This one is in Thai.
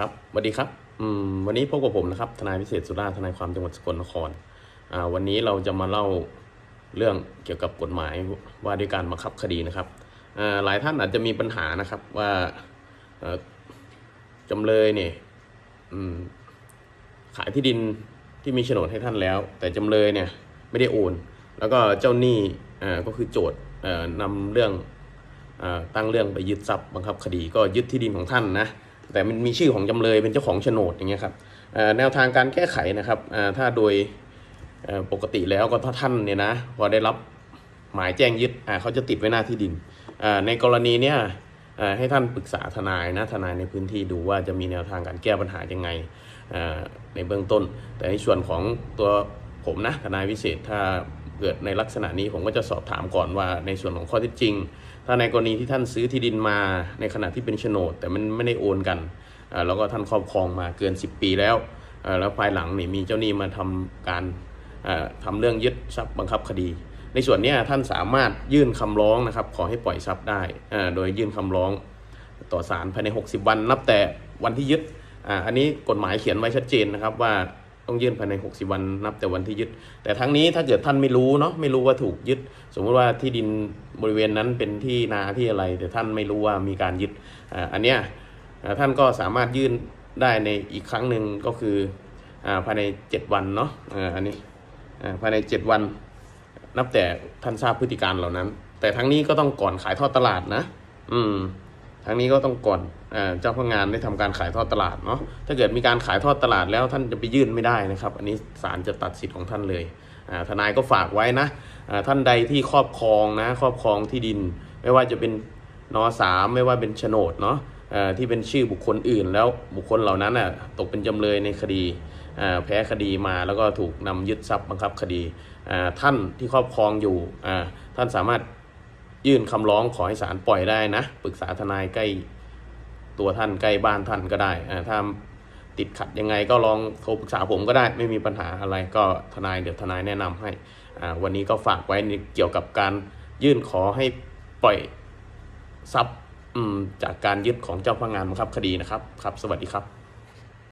ครับสวัสดีครับอืมวันนี้พบกับผมนะครับ ทนายพิเศษสุราทนายความจังหวัดสกลนครอ่าวันนี้เราจะมาเล่าเรื่องเกี่ยวกับกฎหมายว่าด้วยการบังคับคดีนะครับอ่าหลายท่านอาจจะมีปัญหานะครับว่าจำเลยเนี่ยอืมขายที่ดินที่มีโฉนดให้ท่านแล้ว แต่จำเลยเนี่ยไม่ได้โอน แล้วก็เจ้าหนี้อ่าก็คือโจทย์นำเรื่องอตั้งเรื่องไปยึดทรัพย์บังคับคดี ก็ยึดที่ดินของท่านนะ แต่มันมีชื่อของจำเลยเป็นเจ้าของโฉนดอย่างเงี้ยครับแนวทางการแก้ไขนะครับถ้าโดยปกติแล้วก็ถ้าท่านเนี่ยนะพอได้รับหมายแจ้งยึดเขาจะติดไว้หน้าที่ดินในกรณีเนี้ยให้ท่านปรึกษาทนายนะทนายในพื้นที่ดูว่าจะมีแนวทางการแก้ปัญหายังไงในเบื้องต้น แต่ในส่วนของตัวผมนะทนายวิเศษถ้า เกิดในลักษณะนี้ผมก็จะสอบถามก่อนว่าในส่วนของข้อเท็จจริง ถ้าในกรณีที่ท่านซื้อที่ดินมาในขณะที่เป็นโฉนด แต่มันไม่ได้โอนกันอ่าแล้วก็ท่านครอบครองมาเกิน 10 ปีแล้ว แล้วภายหลังนี่มีเจ้าหนี้มาทำการอ่าทำเรื่องยึดทรัพย์บังคับคดี ในส่วนนี้ท่านสามารถยื่นคำร้องนะครับขอให้ปล่อยทรัพย์ได้ โดยยื่นคำร้องต่อศาลภายใน 60 วัน นับแต่วันที่ยึดอันนี้กฎหมายเขียนไว้ชัดเจนนะครับว่า ต้องยื่นภายใน 60 วันนับแต่วันที่ยึด แต่ทั้งนี้ถ้าเกิดท่านไม่รู้เนาะไม่รู้ว่าถูกยึด สมมติว่าที่ดินบริเวณนั้นเป็นที่นาที่อะไร แต่ท่านไม่รู้ว่ามีการยึดอ่าอันเนี้ยท่านก็สามารถยื่นได้ในอีกครั้งหนึ่งก็คืออาภายใน 7 วันเนาะอ่าอันนี้อ่าภายใน 7 วัน นับแต่ท่านทราบพฤติการเหล่านั้น แต่ทั้งนี้ก็ต้องก่อนขายทอดตลาดนะ อืม ทั้งนี้ก็ต้องก่อนเจ้าพนักงานได้ทำการขายทอดตลาดเนาะถ้าเกิดมีการขายทอดตลาดแล้วท่านจะไปยื่นไม่ได้นะครับ อันนี้ศาลจะตัดสิทธิ์ของท่านเลยทนายก็ฝากไว้นะท่านใดที่ครอบครองนะครอบครองที่ดิน ไม่ว่าจะเป็นนอสามไม่ว่าเป็นโฉนดเนาะที่เป็นชื่อบุคคลอื่น แล้วบุคคลเหล่านั้นอะตกเป็นจำเลยในคดีแพ้คดีมาแล้วก็ถูกนำยึดทรัพย์บังคับคดีท่านที่ครอบครองอยู่ท่านสามารถ ยื่นคำร้องขอให้ศาลปล่อยได้นะปรึกษาทนายใกล้ตัวท่านใกล้บ้านท่านก็ได้ถ้าติดขัดยังไงก็ลองโทรปรึกษาผมก็ได้ไม่มีปัญหาอะไรก็ทนายเดี๋ยวทนายแนะนำให้วันนี้ก็ฝากไว้เกี่ยวกับการยื่นขอให้ปล่อยทรัพย์จากการยึดของเจ้าพนักงานบังคับคดีนะครับครับ สวัสดีครับ